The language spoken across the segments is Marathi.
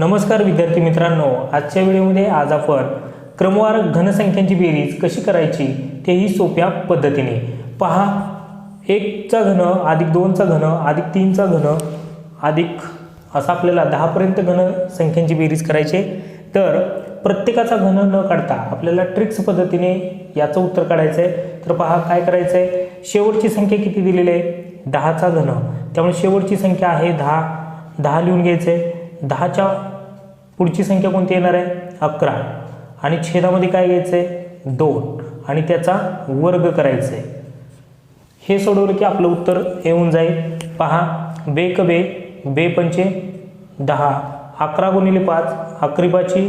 नमस्कार विद्यार्थी मित्रांनो आजच्या व्हिडिओमध्ये आज आपण क्रमवार घनसंख्यांची बेरीज कशी करायची तेही सोप्या पद्धतीने. पहा एकचा घन अधिक दोनचा घन अधिक तीनचा घन अधिक असं आपल्याला दहापर्यंत घनसंख्यांची बेरीज करायची तर प्रत्येकाचा घन न काढता आपल्याला ट्रिक्स पद्धतीने याचं उत्तर काढायचं आहे. तर पहा काय करायचं आहे शेवटची संख्या किती दिलेली आहे? दहाचा घन. त्यामुळे शेवटची संख्या आहे दहा. दहा लिहून घ्यायचं आहे दहाच्या पुढची संख्या कोणती येणार आहे? अकरा. आणि छेदामध्ये काय घ्यायचं आहे दोन. आणि त्याचा वर्ग करायचा आहे हे सोडवलं की आपलं उत्तर येऊन जाईल. पहा बे क बे बे पंचे दहा. अकरा गुणिले पाच अकरीबाची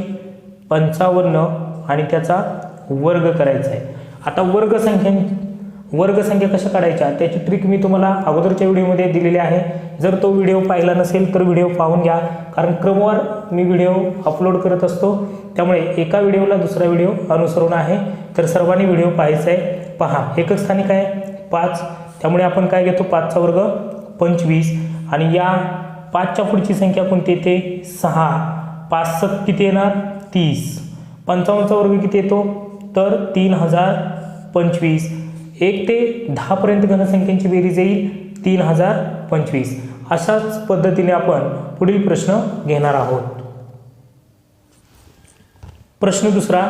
पंचावन्न आणि त्याचा वर्ग करायचा आहे आता वर्ग संख्या वर्गसंख्या कशा काढायच्या त्याची ट्रिक मी तुम्हाला अगोदरच्या व्हिडिओमध्ये दिलेली आहे. जर तो व्हिडिओ पाहिला नसेल तर व्हिडिओ पाहून घ्या. कारण क्रमवार मी व्हिडिओ अपलोड करत असतो. त्यामुळे एका व्हिडिओला दुसरा व्हिडिओ अनुसरून आहे. तर सर्वांनी व्हिडिओ पाहायचा आहे. पहा एकच स्थानिक आहे. पाच. त्यामुळे आपण काय घेतो? पाचचा वर्ग पंचवीस. आणि या पाचच्या पुढची संख्या कोणती येते? सहा. पाच सत किती येणार? तीस. पंचावन्नचा वर्ग किती येतो? तर तीन हजार पंचवीस. एक ते दहापर्यंत घनसंख्यांची बेरीज येईल तीन हजार पंचवीस. अशाच पद्धतीने आपण पुढील प्रश्न घेणार आहोत. प्रश्न दुसरा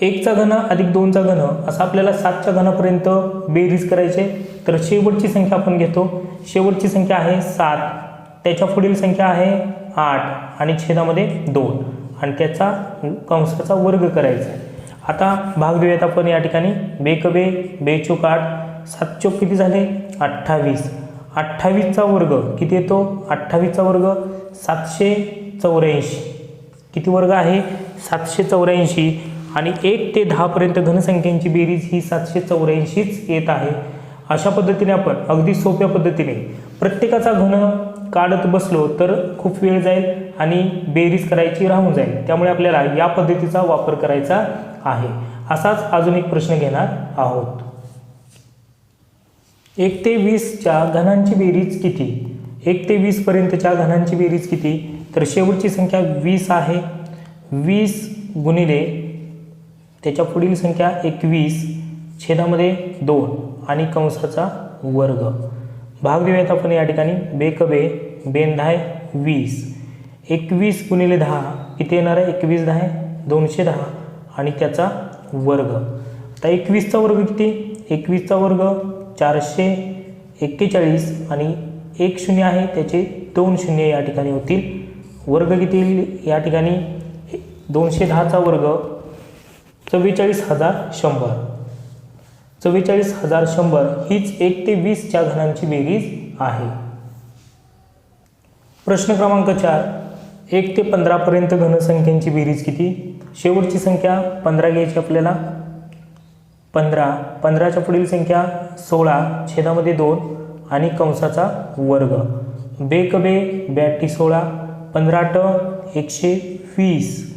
एकचा घन अधिक दोनचा घन असा आपल्याला सातच्या घनापर्यंत बेरीज करायचे तर शेवटची संख्या आपण घेतो. शेवटची संख्या आहे सात. त्याच्या पुढील संख्या आहे आठ आणि छेदामध्ये दोन. आणि त्याचा कंसाचा वर्ग करायचा आहे. आता भाग देऊयात आपण या ठिकाणी. बेकबे बेचूक बे बे आठ सात चोक किती झाले? अठ्ठावीस. अठ्ठावीसचा वर्ग किती येतो? अठ्ठावीसचा वर्ग सातशे चौऱ्याऐंशी. किती वर्ग आहे? सातशे चौऱ्याऐंशी. आणि एक ते दहापर्यंत घनसंख्यांची बेरीज ही सातशे चौऱ्याऐंशीच येत आहे. अशा पद्धतीने आपण अगदी सोप्या पद्धतीने प्रत्येकाचा घन काढत बसलो तर खूप वेळ जाईल आणि बेरीज करायची राहून जाईल. त्यामुळे आपल्याला या पद्धतीचा वापर करायचा आहे. असाच अजून एक प्रश्न घेणार आहोत. एक ते वीसच्या घनांची बेरीज किती? एक ते वीसपर्यंतच्या घनांची बेरीज किती? तर शेवटची संख्या वीस आहे. वीस गुणिले त्याच्या पुढील संख्या एकवीस छेदामध्ये दोन आणि कंसाचा वर्ग. भाग देऊयात आपण या ठिकाणी. बेक बे वीस. एकवीस गुणिले दहा किती येणार आहे? एकवीस दहा दोनशे दहा. आणि त्याचा वर्ग. आता एकवीसचा वर्ग किती? एकवीसचा वर्ग चारशे एक्केचाळीस आणि एक शून्य आहे त्याचे दोन शून्य या ठिकाणी होतील. वर्ग किती येईल? या ठिकाणी दोनशे दहाचा वर्ग चव्वेचाळीस हजार शंभर. चव्वेचाळीस हजार शंभर हीच एक ते वीसच्या घनांची बेरीज आहे. प्रश्न क्रमांक चार. एक ते पंधरापर्यंत घनसंख्यांची बेरीज किती? शेवटची संख्या पंधरा घ्यायची आपल्याला. पंधरा. पंधराच्या पुढील संख्या सोळा छेदामध्ये दोन आणि कंसाचा वर्ग. बेकबे ब्याटी बे सोळा. पंधरा ट एकशे वीस.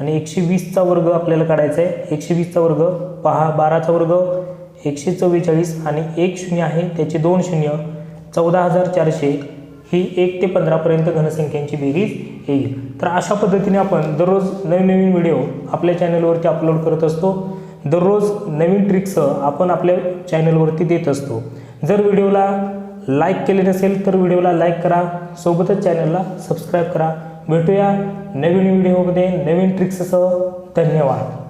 आणि एकशे वीसचा वर्ग आपल्याला काढायचा आहे. एकशे वीसचा वर्ग पहा बाराचा वर्ग एकशे चव्वेचाळीस आणि एक शून्य आहे. त्याचे दोन शून्य. चौदा हजार चारशे ही एक ते पंधरापर्यंत घनसंख्यांची बेरीज येईल. तर अशा पद्धतीने आपण दररोज नवीन नवीन व्हिडिओ आपल्या चॅनलवरती अपलोड करत असतो. दररोज नवीन ट्रिक्स आपण आपल्या चॅनलवरती देत असतो. जर व्हिडिओला लाईक केले नसेल तर व्हिडिओला लाईक करा. सोबतच चॅनलला सबस्क्राईब करा. भेटूया नवीन व्हिडिओमध्ये नवीन ट्रिक्ससह धन्यवाद.